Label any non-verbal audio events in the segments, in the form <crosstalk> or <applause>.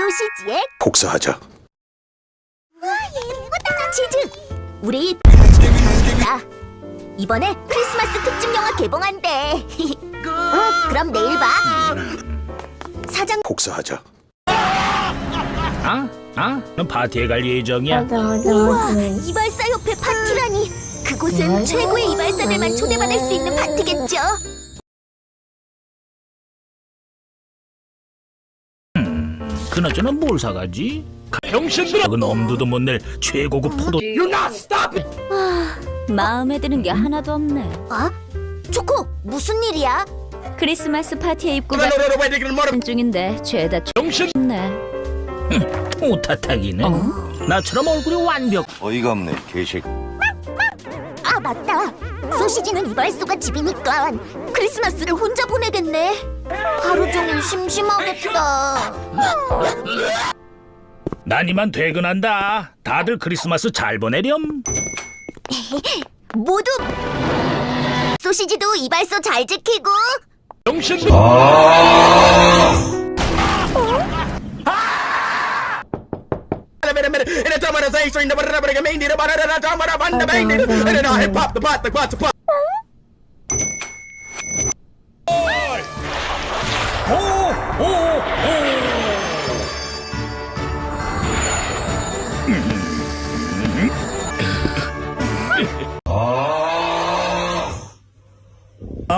소시지에 복사하자. 예쁘다. 치즈. 우리 나 이번에 크리스마스 특집 영화 개봉한대. 응, <laughs> 그럼 내일 봐. 사장 복사하자. 아? 아? 넌 파티에 갈 예정이야? 우와. 이발사 협회 파티라니. 그곳은 최고의 이발사들만 초대받을 수 있는 파티겠죠. 그나저나 뭘 사가지? 병신들아! 그 놈도도 못 낼 최고급 포도 마음에 드는 게 하나도 없네. 어? 초코, 무슨 일이야? 크리스마스 파티에 입고 가는 중인데 죄다 좋네. 오타타기네 나처럼 얼굴이 완벽 어이가 없네 개새끼 아 맞다. 소시지는 이발소가 집이니까 크리스마스를 혼자 보내겠네. 종일 심심하겠다. 난 이만 퇴근한다 다들 크리스마스 잘 보내렴 모두 소시지도 이발소 잘 지키고 병신들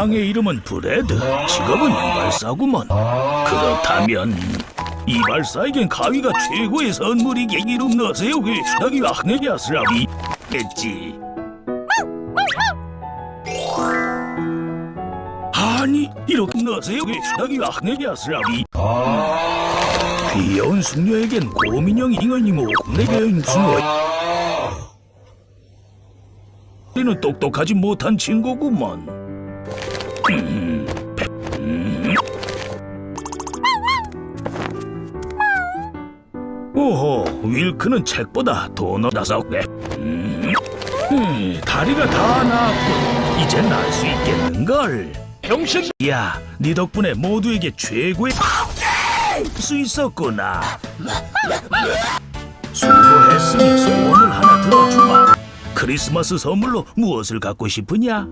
왕의 이름은 브레드, 직업은 이발사구먼. 그렇다면 이발사에겐 가위가 최고의 선물이게 이름 넣으세요. 그 여기가 하늘이었으라비 겠지. 아니 이렇게 넣으세요. 그 여기가 하늘이었으라비. 귀여운 숙녀에겐 고민형 잉어니모 내견 숙녀. 얘는 똑똑하지 못한 친구구먼. 오호, 윌크는 책보다 더 넣어서 그래. 음, 음, 다리가 다 나았군. 이제 날 수 있겠는걸. 병신! 야, 네 덕분에 모두에게 최고의 수 있었구나. 수고했으니 소원을 하나 들어주마. 크리스마스 선물로 무엇을 갖고 싶으냐?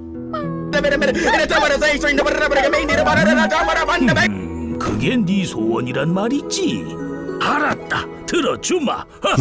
음, 그게 네 소원이란 말이지. 알았다. 들어주마. 하.